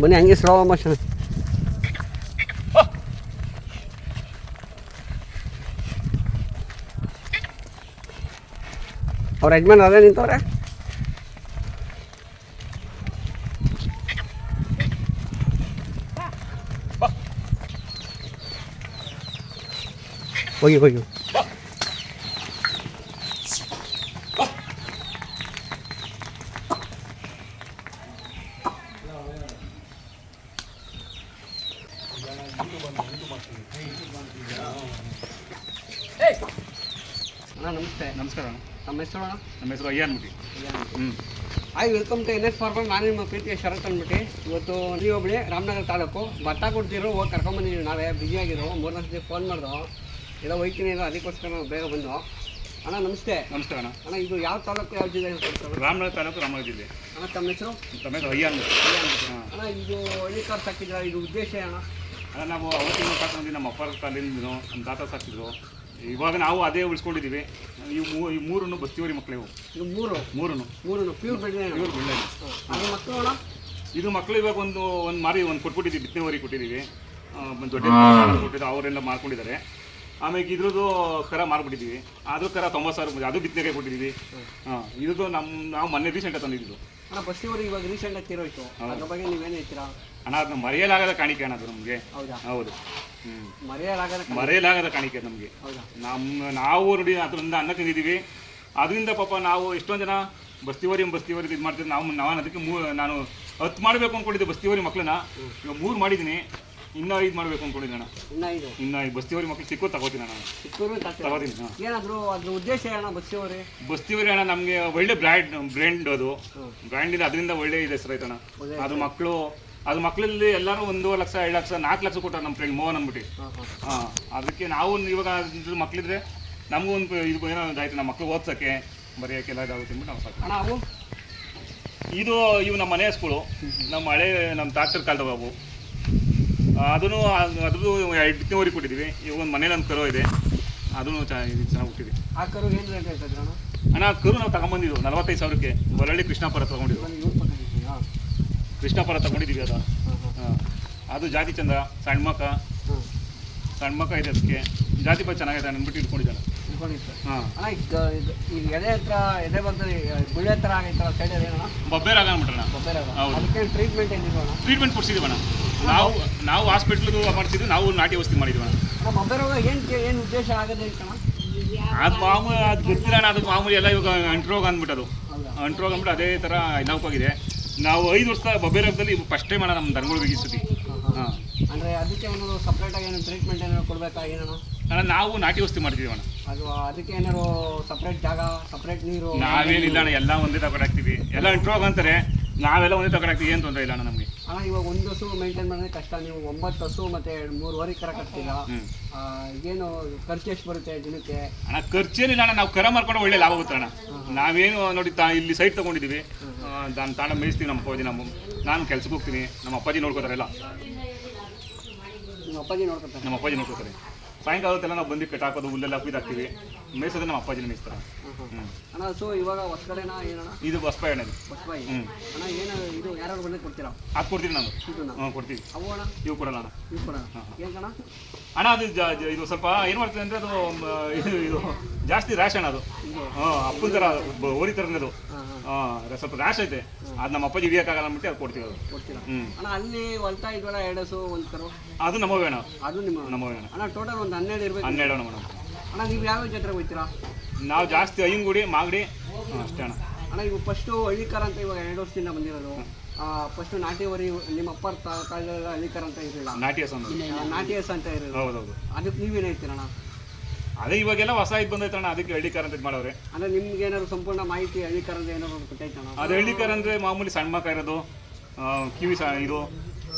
ಬನ್ನಿ ಹಂಗೆ slow motion ಅವ್ರ ಯಜಮಾನ್ ಅದೇ ನಿಂತವ್ರೆ ಹೋಗಿ ಹೋಗಿ ಅಣ್ಣ ನಮಸ್ತೆ. ನಮಸ್ಕಾರ ಅಣ್ಣ. ನಮ್ಮ ಹೆಸರು ಅಣ್ಣ? ನಮ್ಮ ಹೆಸರು ಅಯ್ಯ ಅಂದ್ಬಿಟ್ಟು. ಹ್ಞೂ hi welcome to N S farmer ನಾನು ನಿಮ್ಮ ಪ್ರೀತಿಯ ಶರತ್ ಅಂದ್ಬಿಟ್ಟು. ಇವತ್ತು ನೀ ಒಬ್ಳಿ ರಾಮನಗರ ತಾಲೂಕು. ಭತ್ತ ಕೊಡ್ತಿರೋ ಹೋಗಿ ಕರ್ಕೊಂಬಂದಿದ್ದೀವಿ ನಾವೇ. ಬ್ಯುಸಿಯಾಗಿರೋ ಮೂರು ಸತಿ ಫೋನ್ ಮಾಡಿದ್ರು ಎಲ್ಲ ಹೋಯ್ತೀನಿ ಇಲ್ಲ ಅದಕ್ಕೋಸ್ಕರ ನಾವು ಬೇಗ ಬಂದು ಅಣ್ಣ ನಮಸ್ತೆ. ನಮಸ್ಕಾರ ಅಣ್ಣ. ಅಣ್ಣ ಇದು ಯಾವ ತಾಲೂಕು ಯಾವ ಜಿಲ್ಲೆ ರಾಮನಗರ ತಾಲೂಕು ರಾಮನಗರ ಜಿಲ್ಲೆ. ಅಣ್ಣ ತಮ್ಮ ಹೆಸರು? ನಮ್ಮ ಹೆಸರು ಅಯ್ಯ ಅಣ್ಣ ಇದು ಹಳ್ಳಿ ಕಾರ್ ಸಾಕಿದ್ರ ಇದು ಉದ್ದೇಶ ಅಣ್ಣ ಅಣ್ಣ ನಾವು ಅವತ್ತಿನ ಸಾಕೊಂಡು ನಮ್ಮ ಅಪ್ಪ ಕಾಲಿಂದ ನಮ್ಮ ತಾತ ಸಾಕಿದ್ರು. ಇವಾಗ ನಾವು ಅದೇ ಉಳಿಸ್ಕೊಂಡಿದ್ದೀವಿ. ಈ ಮೂ ಈ ಮೂರನ್ನು ಬಸ್ತಿವರಿ ಮಕ್ಕಳು ಇವು ಇದು ಮೂರು. ಮೂರನ್ನು. ಮೂರು ಪ್ಯೂರ್ ಬೆಳೆ ಇವ್ರು ಬಿಳ್ಳೆ ಅದು ಮಕ್ಕಳು ಅಣ್ಣ? ಇದು ಮಕ್ಕಳು ಇವಾಗ ಒಂದು ಒಂದು ಮಾರಿ ಒಂದು ಕೊಟ್ಬಿಟ್ಟಿದ್ದೀವಿ ಬಿತ್ತನೆವರಿ ಕೊಟ್ಟಿದ್ದೀವಿ. ಆ, ಒಂದು ದೊಡ್ಡ ಕೊಟ್ಟಿದ್ದು ಅವರೆಲ್ಲ ಮಾರ್ಕೊಂಡಿದ್ದಾರೆ. ಆಮೇಲೆ ಇದ್ರದ್ದು ಕರ ಮಾರ್ಬಿಟ್ಟಿದ್ದೀವಿ. ಅದು ಕರ ತೊಂಬತ್ತು ಸಾವಿರ ಅದು ಬಿತ್ತನೆಗೆ ಕೊಟ್ಟಿದ್ದೀವಿ. ಹಾಂ. ಇದ್ರದ್ದು ನಮ್ಮ ನಾವು ಮೊನ್ನೆ ರೀಸೆಂಟಾಗಿ ತಂದಿದ್ದು. ಅಣ್ಣ ಬಸ್ತಿವರೆಗೆ ಇವಾಗ ರೀಸೆಂಟಾಗಿ ತೀರೋಯ್ತು. ಅದ್ರ ಬಗ್ಗೆ ನೀವೇನು ಹೇಳ್ತೀರಾ? ಅಣ್ಣ ಅದನ್ನ ಮರೆಯಲಾಗದ ಕಾಣಿಕೆ ಅಣ್ಣ ಅದು ನಮಗೆ. ಹೌದಾ? ಹೌದು. ಮರೆಯಲಾಗದ ಮರೆಯಲಾಗದ ಕಾಣಿಕೆ ನಮಗೆ. ನಮ್ಮ ನಾವು ನೋಡಿ ಅದರಿಂದ ಅನ್ನ ತಿಂದಿದ್ದೀವಿ ಅದರಿಂದ ಪಾಪ ನಾವು ಎಷ್ಟೊಂದು ಜನ ಬಸ್ತಿವರಿ ಬಸ್ತಿವರಿ ಇದು ಮಾಡ್ತೀವಿ ನಾವು ನಾನು ಅದಕ್ಕೆ ಮೂ ನಾನು ಹತ್ತು ಮಾಡಬೇಕು ಅಂದ್ಕೊಂಡಿದ್ದೆ ಬಸ್ತಿವರಿ ಮಕ್ಕಳನ್ನ ಇವಾಗ ಮೂರು ಮಾಡಿದ್ದೀನಿ ಇನ್ನೂ ಐದು ಮಾಡಬೇಕು ಅಣ್ಣ ಇನ್ನ ಐದು. ಬಸ್ತಿವರಿ ಮಕ್ಕಳು ಸಿಕ್ಕೋ ತಗೋತೀನಿ ನಾನು. ತಗೋತೀನಿ ಏನಾದರೂ ಅದ್ರ ಉದ್ದೇಶ ಅಣ್ಣ ಬಸ್ತಿವರಿ? ಬಸ್ತಿವರಿ ಅಣ್ಣ ನಮಗೆ ಒಳ್ಳೆ ಬ್ರ್ಯಾಂಡ್ ಬ್ರ್ಯಾಂಡ್ ಅದು. ಬ್ರ್ಯಾಂಡ್ ಅದರಿಂದ ಒಳ್ಳೆ ಇದೆ ಹೆಸರು ಆಯ್ತಣ್ಣ. ಅದು ಮಕ್ಕಳು ಅದು ಮಕ್ಕಳಲ್ಲಿ ಎಲ್ಲರೂ ಒಂದೂವರೆ ಲಕ್ಷ ಎರಡು ಲಕ್ಷ ನಾಲ್ಕು ಲಕ್ಷ ಕೊಟ್ಟಾರೆ ನಮ್ಮ ಫ್ರೆಂಡ್ ಮೋಹನ್ ಅಂದ್ಬಿಟ್ಟು. ಹಾಂ ಅದಕ್ಕೆ ನಾವು ಇವಾಗ ಇದ್ರ ಮಕ್ಳಿದ್ರೆ ನಮಗೂ ಒಂದು ಇದು ಏನೋ ಇದಾಯ್ತು ನಮ್ಮ ಮಕ್ಳು ಓದ್ಸೋಕ್ಕೆ ಬರೆಯೋಕ್ಕೆಲ್ಲ ಇದಾಗುತ್ತೆ ಅಂದ್ಬಿಟ್ಟು ನಾವು ಸಾಕು. ನಾವು ಇದು ಇವು ನಮ್ಮ ಮನೆ ಸ್ಕೂಲು ನಮ್ಮ ಹಳೆ ನಮ್ಮ ಡಾಕ್ಟರ್ ಕಾಲದ ಅವು ಅದನ್ನು ಅದ್ರದ್ದು ಎರಡು ಊರಿಗೆ ಕೊಟ್ಟಿದ್ದೀವಿ ಈಗ ಒಂದು ಮನೇಲಿ ಒಂದು ಕರು ಇದೆ. ಅದನ್ನು ಚೆನ್ನಾಗಿ ಚೆನ್ನಾಗಿ ಹುಟ್ಟಿದೆ. ಆ ಕರು ಏನು ರೇಟ್ ಅಣ್ಣ? ಆ ಕರು ನಾವು ತಗೊಂಬಂದಿದ್ದು ನಲವತ್ತೈದು ಸಾವಿರಕ್ಕೆ ಬರಳ್ಳಿ ಕೃಷ್ಣಾಪುರ ತಗೊಂಡಿದ್ದು ನಾನು ಇವ್ರ ಪಕ್ಕ ನಿಂತೀನಿ. ಹಾಂ ಕೃಷ್ಣಾಪುರ ತಗೊಂಡಿದ್ದೀವಿ ಅದು. ಅದು ಜಾತಿ ಚಂದ ಸಣ್ಣ ಮಕ್ಕ. ಸಣ್ಣ ಮಕ್ಕ ಇದೆ ಅದಕ್ಕೆ. ಜಾತಿ ಪಾ ಚೆನ್ನಾಗಿದೆ ಅಂದ್ಬಿಟ್ಟು ಇಟ್ಕೊಂಡಿದ್ದಾನೆ ಈಗ ಎದೆ ಹತ್ರ ಎದೆ ಬರ್ತದೆ ಗುಳ್ಳೆ ಹತ್ರ ಆಗೈತಲ್ಲ ಸೈಡ್ ಬೊಬ್ಬೆ ಬೊಬ್ಬೇರಾಗ ಅಂದ್ಬಿಟ್ರಣ ಬೊಬ್ಬೆ ಹೌದು. ಅದಕ್ಕೆ ಟ್ರೀಟ್ಮೆಂಟ್ ಏನಿದೆ ಟ್ರೀಟ್ಮೆಂಟ್ ಕೊಡ್ಸಿದ್ದೀವಿ ಅಣ್ಣ. ನಾವು ನಾವು ಹಾಸ್ಪಿಟ್ಲಿಗೆ ಮಾಡ್ತಿದ್ವಿ ನಾವು ನಾಟಿ ಔಷಧಿ ಮಾಡಿದ್ವಿ ಅಣ್ಣ. ಅಣ್ಣ ಮೊಬ್ಬೆರೋಗ ಏನು ಏನು ಉದ್ದೇಶ ಆಗದೆ ಅಣ್ಣ? ಅದು ಮಾಮೂಲಿ ಅದು ಗೊತ್ತಿಲ್ಲ ಅದು ಮಾಮೂಲಿ ಎಲ್ಲ ಇವಾಗ ಅಂಟ್ರೋಗ ಅಂದ್ಬಿಟ್ಟು ಅದು. ಅಂಟ್ರೋಗ ಅಂದ್ಬಿಟ್ಟು ಅದೇ ಥರ ಇದಾಗೋಗಿದೆ ನಾವು ಐದು ವರ್ಷ ಬೊಬ್ಬೇರದಲ್ಲಿ ಫಸ್ಟ್ ಟೈಮ್ ಅಣ್ಣ ನಮ್ಮ ದನಗಳು ಬಿಗಿಸ್ತೀವಿ ಸತಿ ಹಾಂ. ಅಂದರೆ ಅದಕ್ಕೆ ಏನಾದ್ರು ಸಪ್ರೇಟಾಗಿ ಏನು ಟ್ರೀಟ್ಮೆಂಟ್ ಏನಾದ್ರು ಕೊಡಬೇಕಾ ಏನಣ್ಣ? ಅಣ್ಣ ನಾವು ನಾಟಿ ವಸ್ತು ಮಾಡ್ತೀವಿ ಅಣ್ಣ. ಅದು ಅದಕ್ಕೆ ಏನಾದ್ರು ಸಪ್ರೇಟ್ ಜಾಗ ಸಪ್ರೇಟ್ ನೀರು? ನಾವೇನಿಲ್ಲ ಅಣ್ಣ ಎಲ್ಲ ಒಂದೇ ತಗೊಂಡಾಗ್ತೀವಿ ಎಲ್ಲ ಇಂಟ್ರೋಗ್ ಅಂತಾರೆ ನಾವೆಲ್ಲ ಒಂದೇ ತಗೊಂಡಾಗ್ತೀವಿ ಏನು ತೊಂದರೆ ಇಲ್ಲ ಅಣ್ಣ ನಮಗೆ. ಅಣ್ಣ ಇವಾಗ ಒಂದು ಹಸು ಮೇಂಟೈನ್ ಮಾಡೋದೇ ಕಷ್ಟ. ನೀವು ಒಂಬತ್ತು ಹಸು ಮತ್ತೆ ಮೂರುವರೆ ಕರ ಕಟ್ತೀರಾ? ಹ್ಞೂ ಆ, ಏನು ಖರ್ಚು ಎಷ್ಟು ಬರುತ್ತೆ ದಿನಕ್ಕೆ? ಅಣ್ಣ ಖರ್ಚೇನಿಲ್ಲ ಅಣ್ಣ ನಾವು ಕರ ಮಾಡ್ಕೊಂಡು ಒಳ್ಳೆ ಲಾಭ ಆಗುತ್ತೆ ಅಣ್ಣ. ನಾವೇನು ನೋಡಿ ತಾ ಇಲ್ಲಿ ಸೈಟ್ ತೊಗೊಂಡಿದ್ದೀವಿ. ನಾನು ತಾಣ ಮೇಯಿಸ್ತೀವಿ ನಮ್ಮ ಅಪ್ಪಾಜಿ ನಮ್ಮ ನಾನು ಕೆಲ್ಸಕ್ಕೆ ಹೋಗ್ತೀನಿ. ನಮ್ಮ ಅಪ್ಪಾಜಿ ನೋಡ್ಕೋತಾರೆ ಎಲ್ಲ ನಮ್ಮ ಅಪ್ಪಾಜಿ ನೋಡ್ಕೋತಾರೆ. ನಮ್ಮ ಅಪ್ಪಾಜಿ ನೋಡ್ಕೋತಾರೆ. ಸಾಯಂಕಾಲ ಹೊತ್ತೆಲ್ಲ ನಾವು ಬಂದು ಕಟ್ಟಾಕೋದು ಹುಲ್ಲೆಲ್ಲ ಹಾಕ್ತೀವಿ. ಮೇಯಿಸೋದು ನಮ್ಮ ಅಪ್ಪಾಜಿನ ಮೇಯಿಸ್ತಾರೆ. ಹ್ಞೂ ಅಣ್ಣ ಸೊ ಇವಾಗ ಹೊಸಗಡೆನ ಏನಣ್ಣ? ಇದು ಬಸ್ಪಾಯಿ ಅಣ್ಣ ಇದು. ಹೊಸಬಾಯಿ. ಹ್ಞೂ ಅಣ್ಣ ಏನು ಇದು ಯಾರು ಬಂದು ಕೊಡ್ತೀರಾ? ಅದು ಕೊಡ್ತೀನಿ ನಾನು ಇದನ್ನ ಹ್ಞೂ ಕೊಡ್ತೀವಿ. ಅವು ಅಣ್ಣ? ಇವು ಕೊಡಲ್ಲ ಅಣ್ಣ. ಇವು ಕೊಡ ಹಾಂ, ಹಾಂ. ಏನು ಕಣ? ಅಣ್ಣ ಅದು ಜ- ಜ- ಇದು ಸ್ವಲ್ಪ ಏನು ಮಾಡ್ತದೆ ಅಂದರೆ ಅದು ಮ, ಇದು ಇದು ಜಾಸ್ತಿ ರ್ಯಾಶ್ ಅಣ್ಣ ಅದು. ಇದು? ಹಾಂ ಅಪ್ಪನ ಥರ ಬ- ಓರಿ ಥರನೇ ಅದು. ಹಾಂ ಸ್ವಲ್ಪ ರ್ಯಾಶ್ ಐತೆ. ಅದು ನಮ್ಮ ಅಪ್ಪಾಜಿ ಹಿಡಿಯೋಕ್ಕಾಗಲ್ಲ ಅಂದ್ಬಿಟ್ಟು ಅದು ಕೊಡ್ತೀವಿ ಅದು. ಕೊಡ್ತೀರಾ? ಹ್ಞೂ ಅಣ್ಣ ಅಲ್ಲಿ ಹೊಲ್ತಾ ಇದ್ವಲ್ಲ ಎರಡು ಹಸು ಒಂದು ಕರು. ಅದು ನಮ್ಮವೇ ಅಣ್ಣ. ಅದು ನಿಮ್ಮ ನಮ್ಮವೇ ಅಣ್ಣ. ಅಣ್ಣ ಟೋಟಲ್ ಒಂದು ಹನ್ನೆರಡು ಇರಬೇಕು. ಹನ್ನೆರಡು ಅಣ್ಣ ಮೇಡಮ್. ಅಣ್ಣ ನೀವು ಯಾವ ಜಾತ್ರೆಗೆ ಹೋಗ್ತೀರಾ ನಾವು ಜಾಸ್ತಿ ಅಯ್ಯಂಗುಡಿ ಮಾಗಡಿ ಅಷ್ಟೇ ಅಣ್ಣ. ಅಣ್ಣ ಇವು ಫಸ್ಟು ಹಳ್ಳಿಕಾರ ಅಂತ ಇವಾಗ ಎರಡು ವರ್ಷದಿಂದ ಬಂದಿರೋದು. ಫಸ್ಟ್ ನಾಟಿ ವರಿ ನಿಮ್ಮ ಅಪ್ಪ ಕಾಲದಲ್ಲ ಹಳ್ಳಿಕಾರ ಅಂತ ಇರಲಿಲ್ಲ. ನಾಟಿ ಎಸ್ ಅಂದ್ರೆ. ನಾಟಿ ಹಸ ಅಂತ ಇರೋದು. ಹೌದೌದು. ಅದಕ್ಕೆ ನೀವೇನು ಹೇಳ್ತೀರಣ್ಣ? ಅದೇ ಇವಾಗೆಲ್ಲ ಹೊಸ ಇದು ಬಂದೈತೆ ಅಣ್ಣ ಅದಕ್ಕೆ ಹಳ್ಳಿಕಾರ ಅಂತ ಇದು ಮಾಡವ್ರೆ ಅಂದ್ರೆ ನಿಮ್ಗೆ ಏನಾದ್ರು ಸಂಪೂರ್ಣ ಮಾಹಿತಿ ಹಳ್ಳಿಕಾರ ಅಂತ ಏನಾದ್ರು ಗೊತ್ತಾಯ್ತಣ್ಣ ಅದು ಹಳ್ಳಿಕಾರ ಅಂದ್ರೆ ಮಾಮೂಲಿ ಸಣ್ಣ ಮಕ್ಕ ಇರೋದು ಆ, ಕಿವಿ ಸಹ ಇದು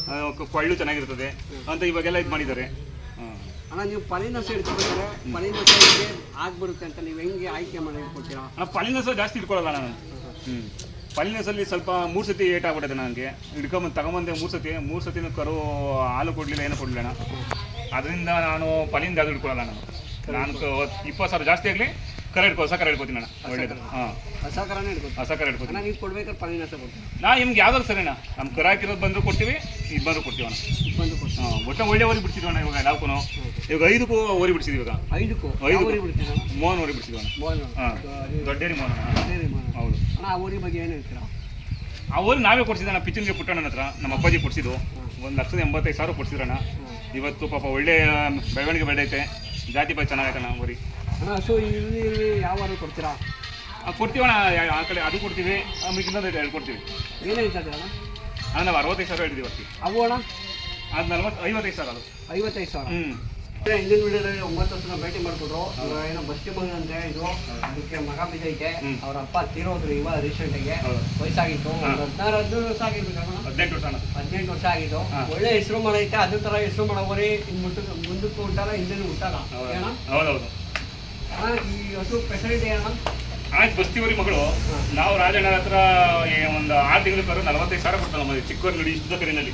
ಆ, ಕ- ಕೊಳ್ಳು ಚೆನ್ನಾಗಿರ್ತದೆ ಅಂತ ಇವಾಗೆಲ್ಲ ಇದು ಮಾಡಿದ್ದಾರೆ. ಅಣ್ಣ ನೀವು ಪಲಿನಸ ಪಲಿನ ಪಲಿನಸಗೆ ಆಗ್ಬಿಡುತ್ತೆ ಅಂತ ನೀವು ಹೆಂಗೆ ಆಯ್ಕೆ ಮಾಡಿ ಕೊಡ್ತೀರಾ ಅಣ್ಣ ಸಹ ಜಾಸ್ತಿ ಇಟ್ಕೊಳ್ಳಲ್ಲ ನಾನು. ಹ್ಞೂ ಪಲಿನಸಲ್ಲಿ ಸ್ವಲ್ಪ ಮೂರು ಸತಿ ಏಟ್ ಆಗ್ಬಿಟ್ಟಿದೆ ನನಗೆ. ಹಿಡ್ಕೊಂಬಂದು ತಗೊಂಬಂದೆ ಮೂರು ಸತಿ ಮೂರು ಸತಿನೂ ಕರು ಹಾಲು ಕೊಡಲಿಲ್ಲ ಏನೂ ಕೊಡಲಿಲ್ಲ ಅದರಿಂದ ನಾನು ಪಲ್ಲಿನ ಅದು ಹಿಡ್ಕೊಳ್ಳಲ್ಲ ನಾನು. ನಾನು ಇಪ್ಪತ್ತು ಸಾವಿರ ಜಾಸ್ತಿ ಆಗಲಿ ಕರೆ ಇಟ್ಕೋ ಹೊಸ ಕರೆ ಇಟ್ಕೋತೀನಿ ಅಣ್ಣ. ಒಳ್ಳೇದು. ಹಾಂ. ಹೊಸ ಕರನೇ ಹಿಡ್ಕೊತೀವಿ ಹೊಸ ಕರೆ ಇಟ್ಕೋತೀನಿ ಅಣ್ಣ ನೀವು ಕೊಡ್ಬೇಕಾದ್ರೆ ಪನಿನಾಸ ಕೊಡ್ತೀವಿ ನಾ ನಿಮ್ಗೆ ಯಾವ್ದಾದ್ರು ಸರಿನಾ? ನಮ್ಮ ಕರ ಹಾಕಿರೋದು ಬಂದರೂ ಕೊಡ್ತೀವಿ ಇದು ಬಂದರೂ ಕೊಡ್ತೀವಿ ಅಣ್ಣ. ಬಂದು ಕೊಡ್ತೀವಿ. ಹಾಂ ಒಟ್ಟು ಒಳ್ಳೆ ಓರಿ ಬಿಡ್ಸಿದ್ವಿ ಅಣ್ಣ ಇವಾಗ ಎಲ್ಲಕ್ಕೂ ಇವಾಗ ಐದಕ್ಕೂ ಓರಿ ಬಿಡ್ಸಿದ್ವಿ ಇವಾಗ. ಐದಕ್ಕೂ? ಐದು. ಓರಿ ಅಣ್ಣ? ಮೋಹನ್ ಓರಿ ಬಿಡ್ಸಿದ್ವಿ ಅಣ್ಣ. ಮೋಹನ್ ಹಾಂ ದೊಡ್ಡೇರಿ ಮೋಹನ್ ಹೌದು. ಅಣ್ಣ ಆ ಓರಿ ಬಗ್ಗೆ ಏನು ಹೇಳ್ತೀರಾ? ಆ ಓರಿ ನಾವೇ ಕೊಡ್ಸಿದ್ದೆ ಅಣ್ಣ ಪಿಚ್ಚನ್ಗೆ ಪುಟ್ಟಣ್ಣನ ಹತ್ರ. ನಮ್ಮ ಅಪ್ಪಾಜಿ ಕೊಡ್ಸಿದ್ದು. ಒಂದು ಲಕ್ಷದ ಎಂಬತ್ತೈದು ಸಾವಿರ ಕೊಡ್ಸಿದ್ರಣ್ಣ ಇವತ್ತು ಪಾಪ ಒಳ್ಳೆ ಬೆಳವಣಿಗೆ ಬೆಳೆದೈತೆ. ಜಾತಿ ಪೈ ಚೆನ್ನಾಗೈತಣ್ಣ ಊರಿ ಅಣ್ಣ ಹಸು ಇಲ್ಲಿ ಇಲ್ಲಿ ಯಾವಾಗ ಕೊಡ್ತೀರಾ? ಆ, ಕೊಡ್ತೀವಣ್ಣ ಆ ಕಡೆ ಅದು ಕೊಡ್ತೀವಿ ಆಮೇಲೆ ಇನ್ನೊಂದು ಎರಡು ಕೊಡ್ತೀವಿ. ಏನು ಹೇಳ್ತಾ ಅಣ್ಣ? ಅಣ್ಣ ನಾವು ಅರವತ್ತೈದು ಸಾವಿರ ಅವತ್ತು ಅವು ಅಣ್ಣ? ಅದು ನಲ್ವತ್ತು ಐವತ್ತೈದು ಸಾವಿರ ಅದು. ಐವತ್ತೈದು ಸಾವಿರ? ಹ್ಞೂ ಹಿಂದಿನ ವಿಡಿಯೋದಲ್ಲಿ ಒಂಬತ್ತು ವರ್ಷದ ಭೇಟಿ ಮಾಡಿಕೊಟ್ರು. ಏನೋ ಬಸ್ಟಿ ಮಗ ಅಂತೆ ಇದು. ಅದಕ್ಕೆ ಮಗ ಬಿದ್ದೈತೆ. ಅವ್ರ ಅಪ್ಪ ತೀರೋದ್ರು ಇವಾಗ ರೀಸೆಂಟ್ ಆಗಿ. ವಯಸ್ಸಾಗಿತ್ತು. ಒಂದು. ಹದಿನಾರು ಹದಿನೇಳು ವರ್ಷ ಆಗಿರ್ಬೇಕು ಹದಿನೆಂಟು ವರ್ಷ ಹದಿನೆಂಟು ವರ್ಷ ಆಗಿತ್ತು ಒಳ್ಳೆ ಹೆಸರು ಮಾಡೈತೆ ಅದೇ ತರ ಹೆಸರು ಮಾಡೋರಿ ಮುಂದಕ್ಕೆ ಮುಂದಕ್ಕೆ ಉಂಟಲ್ಲ ಹಿಂದಿನ ಉಂಟಲ್ಲ. ಏನ ಹೌದೌದು. ಈ ಹಸು ಫೆಸಿಲಿಟಿ ಅಣ್ಣ ಆಯ್ತು ಬಸ್ತಿವರಿ ಮಗಳು. ನಾವು ರಾಜಣ್ಣ ಹತ್ರ ಈ ಒಂದು ಆರು ತಿಂಗಳು ಬರೋ ನಲವತ್ತೈದು ಸಾವಿರ ಕೊಟ್ಟು ನಮ್ಮ ಚಿಕ್ಕವ್ರ ನೋಡಿ ಇಷ್ಟು ಕರಿನಲ್ಲಿ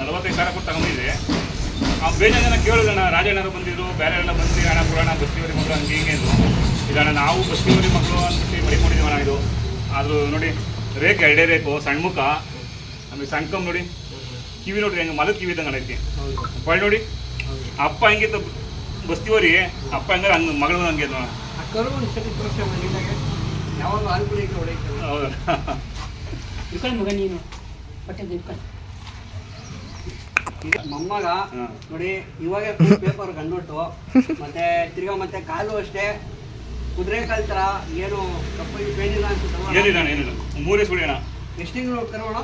ನಲವತ್ತೈದು ಸಾವಿರ ಕೊಟ್ಟು ತಗೊಂಡಿದ್ದೆ. ಆ ಬೇಜಾರು ಜನ ಕೇಳಿದಣ್ಣ ರಾಜಣ್ಣರು ಬಂದಿದ್ರು ಬೇರೆ ಎಲ್ಲ ಬಂದು ಹಣ ಪುರಾಣ ಬಸ್ತಿವರಿ ಮಕ್ಕಳು ಹಂಗೆ ಹಿಂಗೆ ಇದಣ್ಣ ನಾವು ಬಸ್ತಿವರಿ ಮಕ್ಕಳು ಅಂದ್ಬಿಟ್ಟು ಮಡಿಕೊಂಡಿದ್ದೀವಿ ಅಣ್ಣ ಇದು. ಆದರೂ ನೋಡಿ ರೇಖೆ ಎರಡೇ ರೇಖು ಸಣ್ಣ ಮುಖ. ಆಮೇಲೆ ಸಂಕಮ್ ನೋಡಿ. ಕಿವಿ ನೋಡ್ರಿ ಹಂಗೆ ಮಲದ ಕಿವಿ ಇದ್ದಂಗೆ ಐತಿ ನೋಡಿ. ಅಪ್ಪ ಹಂಗಿತ್ತು ಬಸ್ತಿವರಿ ಅಪ್ಪ ಹಂಗಾರೆ ಹಂಗೆ ಮಗಳು ಹಂಗೆ ಹೊಡೆಯುತ್ತೆ ಹೌದಾ. ಮಗ ನೀನು. ಹೊಟ್ಟೆ ಮೊಮ್ಮಗ ನೋಡಿ ಇವಾಗ ಪೇಪರ್ ಕಂಡುಬಿಟ್ಟು ಮತ್ತೆ ತಿರ್ಗಾ ಮತ್ತೆ ಕಾಲು ಅಷ್ಟೇ ಕುದುರೆ ಕಾಲ್ ಥರ ಏನು ತಪ್ಪಾಗಿ ಇಲ್ಲ ಏನಿಲ್ಲ ಅಣ್ಣ, ಏನಿಲ್ಲ. ಮೂರೇ ಸುಳಿ ಅಣ್ಣ. ಎಷ್ಟು ತಿಂಗಳು ಕರೋಣ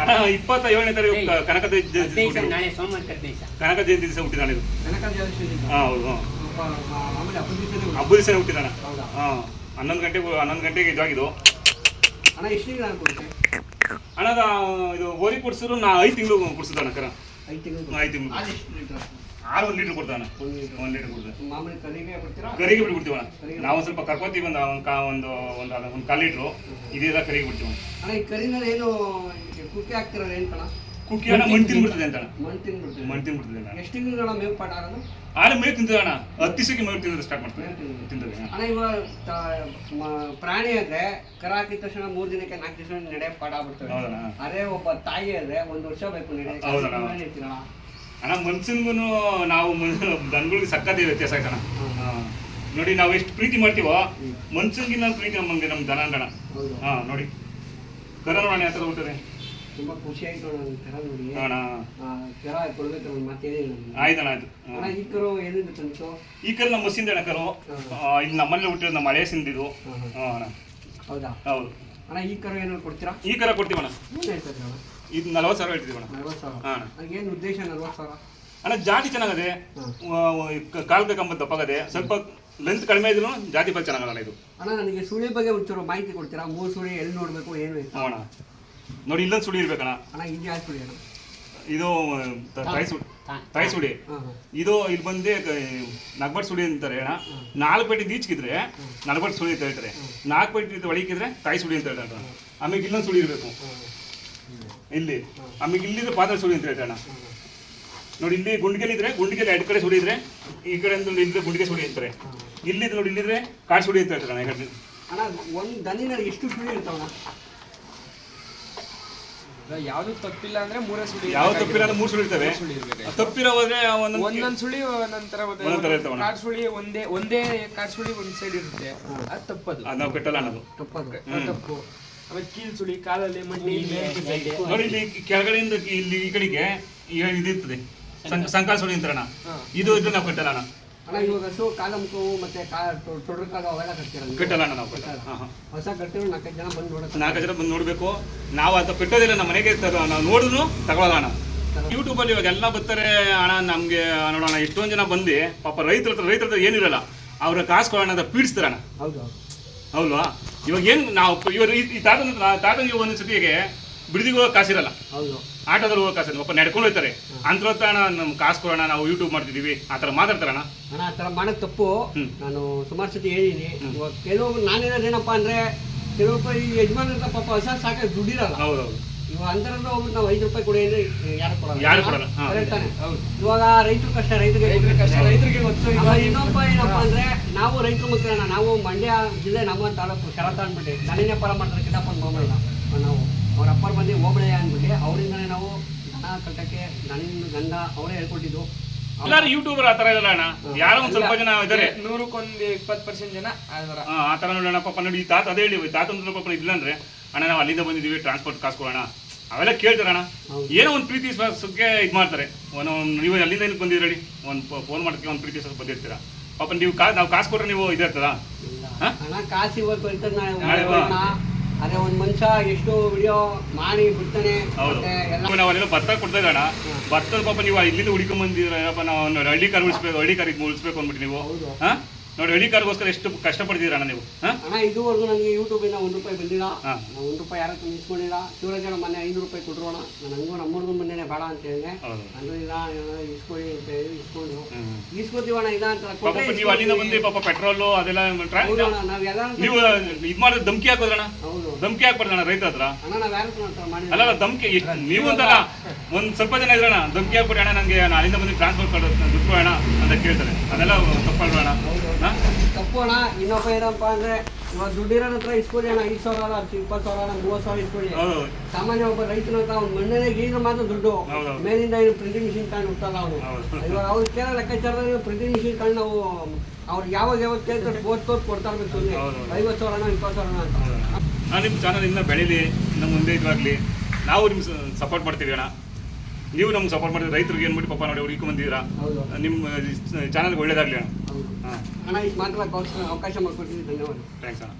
ಅಣ್ಣ ಇಪ್ಪತ್ತ ಏಳನೇ ತಾರೀಕು ಕ- ಕನಕ ಜಯಂತಿ ದಿವಸ ಹದಿನೈದು ಹುಟ್ಟಿದ್ದು. ನಾಳೆ ಸೋಮವಾರ ಹದಿನೈದು ಕನಕ ಜಯಂತಿ ದಿವಸ ಹುಟ್ಟಿದಾನೆ ಇದು. ಕನಕ ದೇವಸ್ಥಾನದಿಂದ ಹಾಂ ಹೌದು ಹಾಂ. ಆಮೇಲೆ ಹಬ್ಬದ ದಿವಸ ಹುಟ್ಟಿದಾನ ಹೌದಾ? ಹಾ ಹನ್ನೊಂದು ಗಂಟೆಗೆ ಹನ್ನೊಂದು ಗಂಟೆಗೆ ಇದಾಗಿದ್ದು ಅಣ್ಣ ಎಷ್ಟು ತಿಂಗಳು ಅನ್ಕೊಡುತ್ತೆ ಅಣ್ಣ ಅದು ಇದು ಓರಿ ಕೊಡ್ಸಿದ್ರು ನಾ ಐದು ತಿಂಗಳು ಕೊಡ್ಸಿದ್ದಾನ ಕರ. ಐದು ಹಾಲು ಒಂದು ಲೀಟ್ರ್ ಕೊಡ್ತಾನ ಒಂದು ಲೀಟ್ರ್. ಒಂದು ಲೀಟ್ರ್ ಕೊಡ್ತಾನೆ ಮಾಮೂಲಿ ಕಲಿಗೆ ಕೊಡ್ತೀರಾ ಕರಿಗೆ ಬಿಟ್ಬಿಡ್ತೀವಿ ಅಣ್ಣ ನಾವು ಒಂದು ಸ್ವಲ್ಪ ಕರ್ಕೋತೀವಿ ಒಂದು ಒಂದು ಕಾ ಒಂದು ಒಂದು ಅದು ಒಂದು ಕಾಲು ಲೀಟ್ರು. ಇದೆಲ್ಲ ಕರಿಗೆ ಬಿಡ್ತೀವಿ. ಅಣ್ಣ ಈ ಕರಿನಲ್ಲಿ ಏನು ಕುಕ್ಕಿ ಹಾಕ್ತಿರಲ್ಲ ಏನು ಕಣ? ಕುಕ್ಕಿ ಅಣ್ಣ ಮಣ್ಣು ತಿನ್ಬಿಡ್ತದೆ ಅಂತ ಅಣ್ಣ ಮಣ್ಣು ಮಣ್ಣು ತಿನ್ಬಿಡ್ತದೆ ಅಣ್ಣ. ಎಷ್ಟು ತಿಂಗಳು ಮೇವು ಪಾಠ ಆಗೋದು ಆಲೆ ಮೇವು ತಿಂತದೆ ಅಣ್ಣ. ಹತ್ತು ದಿವಸಕ್ಕೆ ಮೇವು ತಿನ್ನೋದು ಸ್ಟಾರ್ಟ್ ಮಾಡ್ತದೆ. ತಿಂತದೆ ಅಣ್ಣ ಇವಾಗ ಪ್ರಾಣಿ ಆದ್ರೆ ಕರ ಹಾಕಿದ ತಕ್ಷಣ ಮೂರ್ ದಿನಕ್ಕೆ ನಾಲ್ಕು ದಿವಸ ನಡೆ ಪಾಠ ಆಗ್ಬಿಡ್ತವೆ. ಹೌದಣ್ಣ. ಅದೇ ಒಬ್ಬ ತಾಯಿ ಆದ್ರೆ ಒಂದ್ ವರ್ಷ ಬೇಕು. ಹೌದಣ್ಣ. ಅಣ್ಣ ಮನ್ಸನ್ಗೂ ನಾವು ದನಗಳಿಗೆ ಸಕ್ಕತ್ತೆ ವ್ಯತ್ಯಾಸ ಆಯ್ತಣ್ಣ. ನೋಡಿ ನಾವು ಎಷ್ಟು ಪ್ರೀತಿ ಮಾಡ್ತೀವೋ ಮನ್ಸಿನ್ಗಿನ್ನ ಪ್ರೀತಿ ನಮಗೆ ನಮ್ಮ ದನ ಅಣ್ಣ ಹೌದು. ಹಾಂ ನೋಡಿ. ಕರ ನೋಡೋಣ ಯಾವ ಥರ ಹುಟ್ಟದೆ ತುಂಬಾ ಖುಷಿ ಆಯ್ತು ಅಣ್ಣ ಈ ಕರ ನೋಡಿ. ಅಣ್ಣ. ಆ, ಕರ ಕೊಡ್ಬೇಕು ನಮ್ಗೆ. ಆಯ್ತಣ್ಣ ಆಯ್ತು ಅಣ್ಣ. ಈ ಕರು ಎಲ್ಲಿಂದ ತಂತು ಈ ಕರು ನಮ್ಮ ಮಸಿಂದ ಅಣ್ಣ ಕರು. ಆ, ಇಲ್ಲಿ ನಮ್ಮಲ್ಲೇ ಹುಟ್ಟಿರೋದು ನಮ್ಮ ಹಳೆ ಸಿಂದಿದು ಹಾ, ಹಾ. ಅಣ್ಣ. ಹೌದಾ? ಹೌದು. ಅಣ್ಣ ಈ ಕರು ಏನಾದ್ರು ಕೊಡ್ತೀರಾ? ಈ ಕರ ಏನ್ ಹೇಳ್ತಾರೆ ಅಣ್ಣ? ಇದು ನಲವತ್ತು ಸಾವಿರ ಹೇಳ್ತೀವಿ ಅಣ್ಣ. ನಲ್ವತ್ತು ಸಾವಿರ. ಹಾಂ ಏನು ಉದ್ದೇಶ ನಲ್ವತ್ತು ಸಾವಿರ? ಅಣ್ಣ ಜಾತಿ ಚೆನ್ನಾಗದೆ ಕಾಲ್ಕ ಕಂಬ ತಪ್ಪಾಗದೆ ಸ್ವಲ್ಪ ಲೆಂತ್ ಕಡಿಮೆ ಇದ್ರು ಜಾತಿ ಬಗ್ಗೆ ಚೆನ್ನಾಗಲ್ಲ ಇದು. ಅಣ್ಣ ನನಗೆ ಸುಳಿ ಬಗ್ಗೆ ಒಂಚೂರು ಮಾಹಿತಿ ಕೊಡ್ತೀರಾ? ಮೂರು ಸುಳಿ ಎಲ್ಲಿ ನೋಡಬೇಕು ಏನು ಅಂತ ಹ್ಞೂ ಅಣ್ಣ. ನೋಡಿ ಇಲ್ಲೊಂದು ಸುಳಿ ಇರ್ಬೇಕಣ್ಣ. ಅಣ್ಣ ಇದು ಯಾವ ಸುಳಿ ಅಣ್ಣ ಇದು ತ- ತಾಯಿ ಸುಳಿ. ತಾಯಿ. ಇದು ಇಲ್ಲಿ ಬಂದು ನಗ್ಬಟ್ ಸುಳಿ ಅಂತಾರೆ ಅಣ್ಣ. ನಾಲ್ಕು ಪೇಟೆ ಈಚ್ಕಿದ್ರೆ ನಲ್ಬಟ್ ಸುಳಿ ಅಂತ ಹೇಳ್ತಾರೆ. ನಾಲ್ಕು ಪೇಟೆ ಒಳಗಿದ್ರೆ ತಾಯಿ ಸುಳಿ ಅಂತ ಹೇಳ್ತಾರೆ. ಆಮೇಲೆ ಇಲ್ಲೊಂದು ಸುಳಿ ಇರಬೇಕು. ಇಲ್ಲಿ. ಆಮೇಲೆ ಇಲ್ಲಿದ್ರೆ ಪಾತ್ರ ಸುಳಿ ಅಂತ ಹೇಳ್ತಾರೆ ಅಣ್ಣ. ನೋಡಿ ಇಲ್ಲಿ ಗುಂಡಿಗೆಲಿದ್ರೆ ಗುಂಡಿಗೆಲಿ ಎರಡು ಕಡೆ ಸುಳಿದ್ರೆ ಈ ಕಡೆ ಅಂತ ಇಲ್ಲಿದ್ರೆ ಗುಂಡಿಗೆ ಸುಳಿ ಅಂತಾರೆ. ಇಲ್ಲಿದ್ರೆ ನೋಡಿ ಇಲ್ಲಿದ್ರೆ ಕಾಡು ಸುಳಿ ಅಂತ ಹೇಳ್ತಾರೆ ಅಣ್ಣ ಒಂದು ದನಿನಲ್ಲಿ ಎಷ್ಟು ಸುಳಿ ಇರ್ತಾವಣ್ಣ? ಯಾವ್ದು ತಪ್ಪಿಲ್ಲ ಅಂದ್ರೆ ಮೂರೇ ಸುಳಿ ಯಾವ ತಪ್ಪಿಲ್ಲ ಅಂದ್ರೆ ಮೂರು ಸುಳಿ ಇರ್ತವೆ. ಸುಳಿ ಇರ್ಬೇಕು ತಪ್ಪಿರೋ ಹೋದ್ರೆ ಒಂದೊಂದು ಒಂದೊಂದ್ ಸುಳಿ ನಂತರ ಒಂದೊಂದ್ ಥರ ಇರ್ತಾವಣ್ಣ. ಸುಳಿ ಒಂದೇ ಒಂದೇ ಕಾರ್ ಸುಳಿ ಒಂದ್ ಸೈಡ್ ಇರುತ್ತೆ. ಅದ್ ತಪ್ಪದು. ಅದು ನಾವು ಕಟ್ಟಲ್ಲ ಅನ್ನೋದು. ತಪ್ಪದು. ಅದ್ ತಪ್ಪು. ಆಮೇಲೆ ಕೀಲ್ ಸುಳಿ ಕಾಲಲ್ಲಿ ಮಂಡಿ ನೋಡಿ ಇಲ್ಲಿ ಕೆಳಗಡೆಯಿಂದ ಇಲ್ಲಿ ಈ ಕಡೆಗೆ ಈ ಇದು ಸಂಕಾಲ ಸುಳಿ ಅಂತಾರಣ್ಣ. ಇದು ಇದು ಇದ್ರೆ ನಾವು ಕಟ್ಟಲ್ಲ ಅಣ್ಣ. ಅಣ್ಣ ಇವಾಗ ಹಸು ಕಾಲಂಕವು ಮತ್ತೆ ತೊಡ್ರ ಕಾಲ ಅವೆಲ್ಲ ಕಟ್ತೀರ ನೀವು? ಕಟ್ಟಲ್ಲ ಅಣ್ಣ ನಾವು ಕಟ್ಟಲ್ಲ. ಹೊಸ ಕಟ್ಟಿರೋ ನಾಲ್ಕೈದು ಜನ ಬಂದು ನೋಡಕ್ಕೆ ನಾಲ್ಕು ಜನ ಬಂದು ನೋಡಬೇಕು. ನಾವು ಅಂತ ಕಟ್ಟೋದಿಲ್ಲ ನಮ್ಮ ಮನೆಗೆ ನಾವು ನೋಡಿದ್ರು ತಗೊಳ್ಳಲ್ಲ ಅಣ್ಣ. ಯೂಟ್ಯೂಬಲ್ಲಿ ಇವಾಗ ಎಲ್ಲ ಬರ್ತಾರೆ ಅಣ್ಣ ನಮಗೆ ನೋಡೋಣ ಎಷ್ಟೊಂದು ಜನ ಬಂದು ಪಾಪ ರೈತರ ಹತ್ರ ರೈತರ ಹತ್ರ ಏನಿರಲ್ಲ ಅವ್ರ ಕಾಸು ಕೊಡೋಣ ಅಂತ ಹೌದಾ ಹೌದು. ಹೌಲ್ವಾ? ಇವಾಗ ಏನು ನಾವು ಇವಾಗ ಈ ಈ ತಾತನ ತಾತನಿಗೆ ಒಂದು ಸತಿಗೆ ಬಿಡದಿಗೆ ಹೋಗೋ ಕಾಸಿರಲ್ಲ. ಹೌದು. ಆಟೋದಲ್ಲಿ ಹೋಗೋ ಕಾಸಿರಲ್ಲ. ಒಬ್ಬ ನಡ್ಕೊಂಡು ಹೋಗ್ತಾರೆ. ಅಂತರ ಅಣ್ಣ ನಮ್ಮ ಕಾಸು ಕೊಡೋಣ ನಾವು ಯೂಟ್ಯೂಬ್ ಮಾಡ್ತಿದ್ದೀವಿ ಆ ಥರ ಮಾತಾಡ್ತಾರಣ್ಣ? ಅಣ್ಣ ಆ ಥರ ಮಾಡೋದು ತಪ್ಪು. ನಾನು ಸುಮಾರು ಸತಿ ಹೇಳಿದ್ದೀನಿ ಇವಾಗ ಕೆಲವೊಬ್ರು ನಾನೇನೋದೇನಪ್ಪ ಅಂದ್ರೆ ಕೆಲವೊಬ್ಬ ಈ ಯಜಮಾನ ಪಾಪ ಹೊಸ ಸಾಕಾಗಿ ದುಡ್ಡಿರಲ್ಲ. ಹೌದೌದು. ಇವಾಗ ಅಂತರದ್ದು ಹೋಗ್ಬಿಟ್ಟು ನಾವು ಐದು ರೂಪಾಯಿ ಕೊಡಿ ಅಂದ್ರೆ ಯಾರು ಕೊಡಲ್ಲ. ಯಾರು ಕೊಡಲ್ಲ, ಹಾ. Correct ತಾನೆ? ಹೌದು ಇವಾಗ ರೈತರು ಕಷ್ಟ ರೈತರಿಗೆ ರೈತರ ಕಷ್ಟ ರೈತರಿಗೆ ಗೊತ್ತು ಇನ್ನೊಬ್ಬ ಏನಪ್ಪ ಅಂದ್ರೆ ನಾವು ರೈತರು ಮಕ್ಕಳನ್ನ ನಾವು ಮಂಡ್ಯ ಜಿಲ್ಲೆ ನಮ್ಮ ತಾಲೂಕು ಶರತ್ ಅಂದ್ಬಿಟ್ಟು ನನಗೆ ಪರ ಮಾಡ್ತಾರೆ ಕಿಟಪ್ಪ ಬೊಮ್ಮಯ್ಯ ನಾವು. ಅವ್ರ ಅಪ್ಪರ್ ಬಂದು ಹೋಬಳೆ ಅಂದ್ಬಿಟ್ಟು ಅವರಿಂದನೇ ನಾವು ದನ ಕಟ್ಟಕ್ಕೆ ನನ್ನ ಗಂಡ ಅವರೇ ಹೇಳ್ಕೊಟ್ಟಿದ್ದು. ಎಲ್ಲಾರು ಯೂಟ್ಯೂಬರ್ ಆತರ ತರ ಇರಲ್ಲ ಅಣ್ಣ ಯಾರೋ ಒಂದ್ ಸ್ವಲ್ಪ ಜನ ಇದಾರೆ. ನೂರಕ್ಕೊಂದು ಇಪ್ಪತ್ತು ಪರ್ಸೆಂಟ್ ಜನ ಆತರ ಹಾ, ಆ ತರ ನೋಡೋಣ ಪಾಪ. ನೋಡಿ ಈ ತಾತ ಅದೇ ಹೇಳಿ ತಾತ ಅಂದ್ರೆ ಪಾಪ ಇಲ್ಲ ಅಂದ್ರೆ ಅಣ್ಣ ನಾವು ಅಲ್ಲಿಂದ ಬಂದಿದ್ದೀವಿ ಟ್ರಾನ್ಸ್ಪೋರ್ಟ್ ಕಾಸು ಕೊಡೋಣ. ಅವೆಲ್ಲ ಕೇಳ್ತಾರ ಅಣ್ಣ ಏನೋ ಒಂದು ಪ್ರೀತಿ ವಿಶ್ವಾಸಕ್ಕೆ ಇದು ಮಾಡ್ತಾರೆ. ಒಂದು ನೀವು ಅಲ್ಲಿಂದ ಏನಕ್ಕೆ ಬಂದಿದ್ದೀರಿ ಒಂದು ಫೋನ್ ಮಾಡೋಕ್ಕೆ ಒಂದು ಪ್ರೀತಿ ಸ್ವಲ್ಪ ಬಂದಿರ್ತೀರಾ? ಪಾಪ ನೀವು ಕಾ ನಾವು ಕಾಸು ಕೊಟ್ರೆ ನೀವು ಇದಿರ್ತದ ಕಾಸು ಇವತ್ತು ನಾಳೆ. ಅದೇ ಒಂದ್ ಮನುಷ್ಯ ಎಷ್ಟು ವಿಡಿಯೋ ಮಾಡಿ ಬಿಡ್ತಾನೆ. ಹೌದು. ಮತ್ತೆ ಎಲ್ಲ ನಾವು ಅಲ್ಲೆಲ್ಲ ಭತ್ತ ಕೊಡ್ತಾ ಇದ್ದಾಣ ಭತ್ತದ ಪಾಪ ನೀವು ಇಲ್ಲಿಂದ ಹುಡುಕೊಂಡ್ ಬಂದಿರಪ್ಪ ನಾವು ಹಳ್ಳಿ ಕಾರ್ ಉಳಿಸ್ಬೇಕು ಹಳ್ಳಿ ಕಾರ್ ಉಳಿಸ್ಬೇಕು ಅಂದ್ಬಿಟ್ಟು ನೀವು. ಹೌದು. ಹಾ? ನೋಡಿ ಹಳ್ಳಿ ಎಷ್ಟು ಎಷ್ಟು ಕಷ್ಟಪಡ್ತೀರಣ್ಣ ನೀವು? ಅಣ್ಣ ಇದುವರೆಗೂ ನನಗೆ ಯೂಟ್ಯೂಬಿಂದ ಒಂದು ರೂಪಾಯಿ ಬಂದಿಲ್ಲ. ನಾವು ನಾನು ಒಂದು ರೂಪಾಯಿ ಯಾರ ಹತ್ರ ಇಸ್ಕೊಂಡಿಲ್ಲ ಶಿವರಾಜನ ಮೊನ್ನೆ ಐನೂರು ರೂಪಾಯಿ ಕೊಟ್ಟರೋಣ ನಾನು ಹಂಗೂ ನಮ್ಮೂರ್ಗು ಮೊನ್ನೆ ಬೇಡ ಅಂತ ಹೇಳಿದೆ. ಹೌದು. ಅಂದ್ರೆ ಇಲ್ಲ ಇಸ್ಕೊಳ್ಳಿ ಅಂತ ಹೇಳಿ ಇಸ್ಕೊಂಡು. ಹ್ಮ್. ಇಸ್ಕೊತೀವಣ ಇಲ್ಲ ಅಂತ ಪಾಪ ಕೊಟ್ರೆ ನೀವು ಅಲ್ಲಿಂದ ಬಂದು ಪಾಪ ಪೆಟ್ರೋಲು ಅದೆಲ್ಲ ಟ್ರಾ- ಹೌದಣ್ಣ ನಾವ್ ಎಲ್ಲ ನೀವು ಇದು ಮಾಡಿದ್ರೆ ಧಮ್ಕಿ ಹಾಕೋದ್ರಣ್ಣ? ಹೌದು. ಧಮ್ಕಿ ಹಾಕ್ಬಾರ್ದಣ್ಣ ರೈತ ಹತ್ರ. ಅಣ್ಣ ನಾವು ಯಾರ ಹತ್ರ ಮಾಡಿಲ್ಲ. ಅಲ್ಲ ಧಮ್ಕಿ ಎಷ್ಟು ನೀವು ಅಂತಲ್ಲ ಒಂದ್ ಸ್ವಲ್ಪ ಜನ ಇದ್ರಣ ಧಮ್ಕಿ ಹಾಕ್ಬಿಟ್ಟು ಅಣ್ಣ ನನಗೆ ನಾನು ಅಲ್ಲಿಂದ ಬಂದು ಟ್ರಾನ್ಸ್ಫರ್ ಮಾಡೋದು ದುಡ್ಡು ಅಣ್ಣ ಅಂತ ಕೇಳ್ತಾರೆ. ಅದೆಲ್ಲ ತಪ್ಪಲ್ವಣ ತಪ್ಪು ಅಣ್ಣ ಇನ್ನೊಬ್ಬ ಏನಪ್ಪ ಅಂದ್ರೆ ದುಡ್ಡಿರೋ ಹತ್ರ ಇಸ್ಕೊಳ್ಳಿ ಅಣ್ಣ ಐದು ಸಾವಿರ ಅಲ್ಲ ಇಪ್ಪತ್ತು ಸಾವಿರ ಅಲ್ಲ ಮೂವತ್ತು ಸಾವಿರ ಇಸ್ಕೊಳ್ಳಿ. ಸಾಮಾನ್ಯ ಒಬ್ಬ ರೈತನ ಹತ್ರ ಅವ್ನ ಮಣ್ಣನೇ ಮಾತ್ರ ದುಡ್ಡು. ಮೇಲಿಂದ ಏನು ಪ್ರಿಂಟಿಂಗ್ ಮಿಷಿನ್ ತಗೊಂಡು ಹೋಗ್ತಲ್ಲ ಅವನು. ಇವಾಗ ಅವ್ರು ಕೇಳೋ ಲೆಕ್ಕಾಚಾರದಲ್ಲಿ ಪ್ರಿಂಟಿಂಗ್ ಮಿಷಿನ್ ತಗೊಂಡು ನಾವು ಅವ್ರಿಗೆ ಯಾವಾಗ ಯಾವಾಗ ಕೇಳ್ತಾರೆ ಓದ್ ತೋರ್ಸ್ ಕೊಡ್ತಾ ಇರ್ಬೇಕು ಸುಮ್ಮನೆ. ಐವತ್ತು ಸಾವಿರನ ಇಪ್ಪತ್ತು ಸಾವಿರನ ಅಂತ. ನಾನು ನಿಮ್ಮ ಚಾನಲ್ ಇನ್ನೂ ಬೆಳೀಲಿ ಇನ್ನು ಮುಂದೆ ಇದಾಗಲಿ ನಾವು ನಿಮ್ಗೆ ಸಪೋರ್ಟ್ ಮಾಡ್ತೀವಿ ಅಣ್ಣ. ನೀವು ನಮ್ಗೆ ಸಪೋರ್ಟ್ ಮಾಡಿದ್ರೆ ರೈತರಿಗೆ ಏನ್ಬಿಟ್ಟು ಪಾಪ ನೋಡಿ ಹುಡುಕಿ ಬಂದಿದ್ದೀರಾ? ಹೌದು. ನಿಮ್ಮ ಚಾನಲ್ಗೆ ಒಳ್ಳೇದಾಗಲಿ ಅಣ್ಣ. ಹೌದು. ಮಾತ್ರ ಅವಕಾಶ ಮಾಡಿಕೊಟ್ಟಿದ್ದೀನಿ ಧನ್ಯವಾದ. ಥ್ಯಾಂಕ್ಸ್ ಅಣ್ಣ.